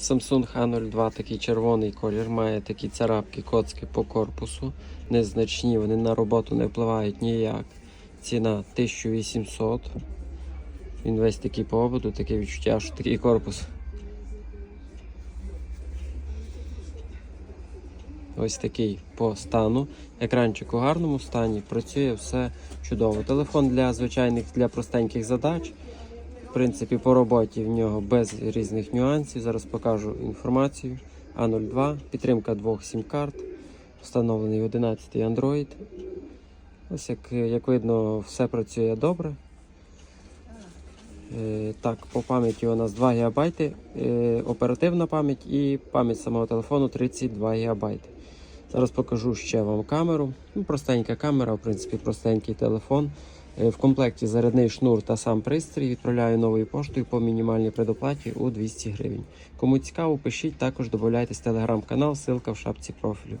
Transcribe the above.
Samsung A02, такий червоний колір, має такі царапки, коцки по корпусу. Незначні, вони на роботу не впливають ніяк. Ціна 1800. Він весь такий по ободу, таке відчуття, що такий корпус. Ось такий по стану. Екранчик у гарному стані, працює все чудово. Телефон для звичайних, для простеньких задач. Принципі, по роботі в нього без різних нюансів. Зараз покажу інформацію. А02, підтримка двох сім-карт, встановлений 11 Android. Ось як, як видно, все працює добре. Е, так, по пам'яті у нас 2 ГБ, е, оперативна пам'ять і пам'ять самого телефону 32 ГБ. Зараз покажу ще вам камеру. Ну, простенька камера, в принципі, простенький телефон. Е, В комплекті зарядний шнур та сам пристрій. Відправляю новою поштою по мінімальній предоплаті у 200 гривень. Кому цікаво, пишіть, також додайтесь телеграм-канал, ссылка в шапці профілю.